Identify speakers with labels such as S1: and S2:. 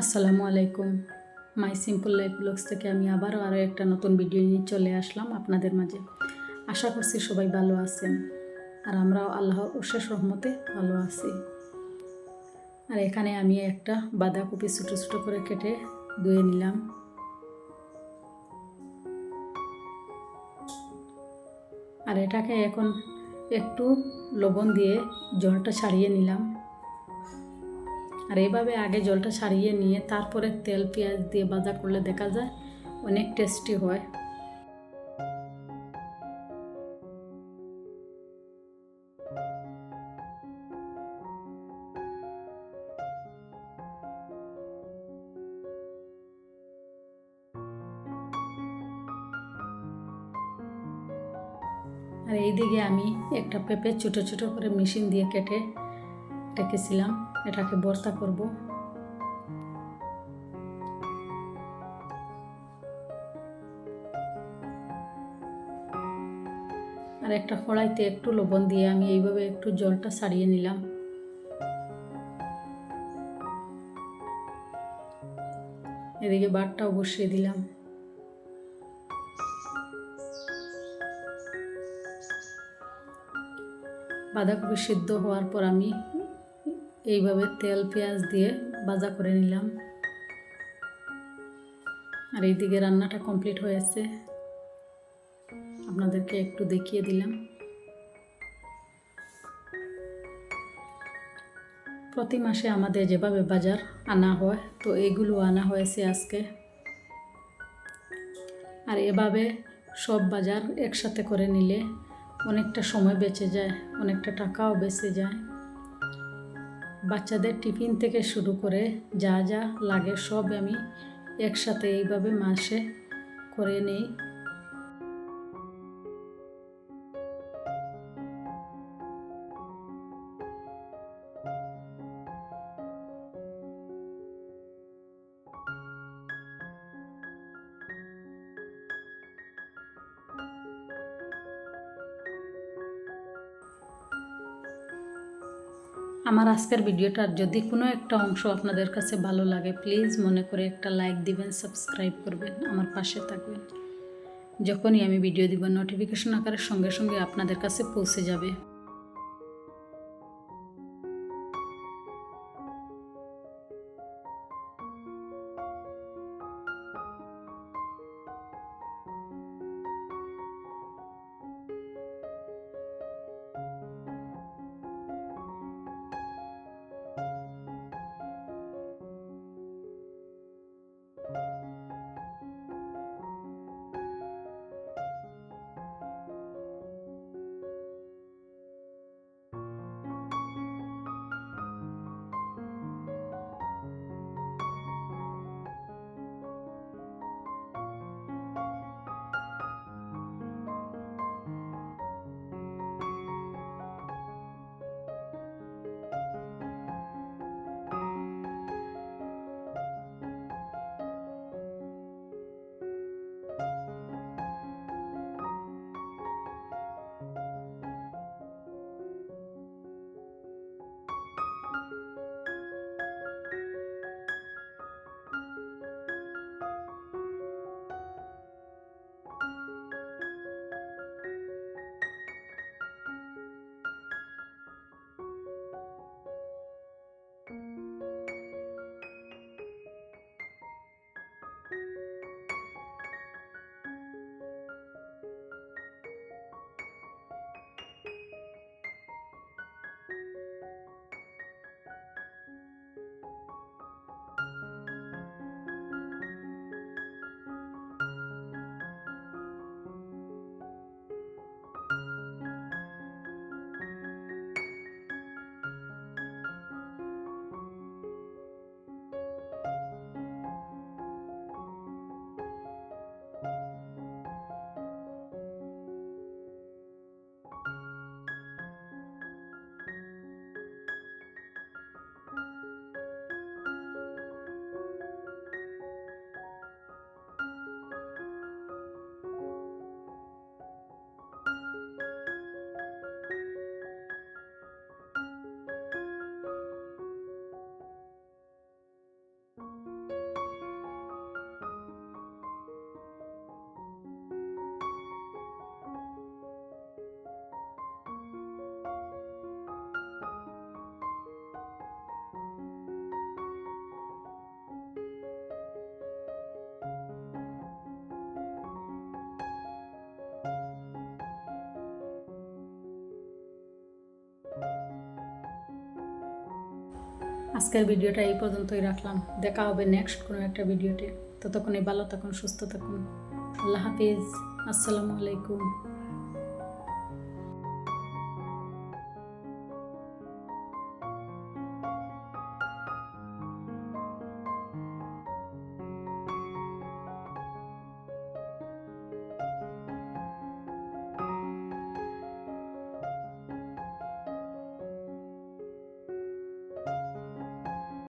S1: আসসালামু আলাইকুম। মাই simple life blogs থেকে আমি আবারও আরও একটা নতুন ভিডিও নিয়ে চলে আসলাম আপনাদের মাঝে। আশা করছি সবাই ভালো আছেন আর আমরাও আল্লাহর অশেষ রহমতে ভালো আছি। আর এখানে আমি একটা বাঁধাকপি ছোটো ছোটো করে কেটে ধুয়ে নিলাম। আর এটাকে এখন একটু লবণ দিয়ে জলটা ছাড়িয়ে নিলাম। আর এইভাবে আগে জলটা ছাড়িয়ে নিয়ে তারপরে তেল, পেঁয়াজ দিয়ে ভাজা করলে দেখা যায় অনেক টেস্টি হয়। আর এইদিকে আমি একটা পেঁপে ছোটো ছোটো করে মেশিন দিয়ে কেটে রেখেছিলাম এটাকে ভর্তা করব। আর একটা কড়াইতে একটু লবণ দিয়ে আমি এইভাবে একটু জলটা ছাড়িয়ে নিলাম। এদিকে বাটটাও বসিয়ে দিলাম। বাঁধাকপি সিদ্ধ হওয়ার পর আমি এইভাবে তেল, পেঁয়াজ দিয়ে ভাজা করে নিলাম। আর এইদিকে রান্নাটা কমপ্লিট হয়েছে আপনাদেরকে একটু দেখিয়ে দিলাম। প্রতি মাসে আমাদের যেভাবে বাজার আনা হয়, তো এগুলো আনা হয়েছে আজকে। আর এভাবে সব বাজার একসাথে করে নিলে অনেকটা সময় বেঁচে যায়, অনেকটা টাকাও বেঁচে যায়। বাচ্চাদের টিফিন থেকে শুরু করে যা যা লাগে সব আমি একসাথে এইভাবে মাসে করে নিই। আমার আজকের ভিডিওটার যদি কোনো একটা অংশ আপনাদের কাছে ভালো লাগে প্লিজ মনে করে একটা লাইক দিবেন সাবস্ক্রাইব করবেন, আমার পাশে থাকবেন। যখনই আমি ভিডিও দিব নোটিফিকেশন আকারের সঙ্গে সঙ্গে আপনাদের কাছে পৌঁছে যাবে। আজকের ভিডিওটা এই পর্যন্তই রাখলাম। দেখা হবে নেক্সট কোনো একটা ভিডিওতে। ততক্ষণে ভালো থাকুন, সুস্থ থাকুন। আল্লাহ হাফিজ। আসসালামু আলাইকুম।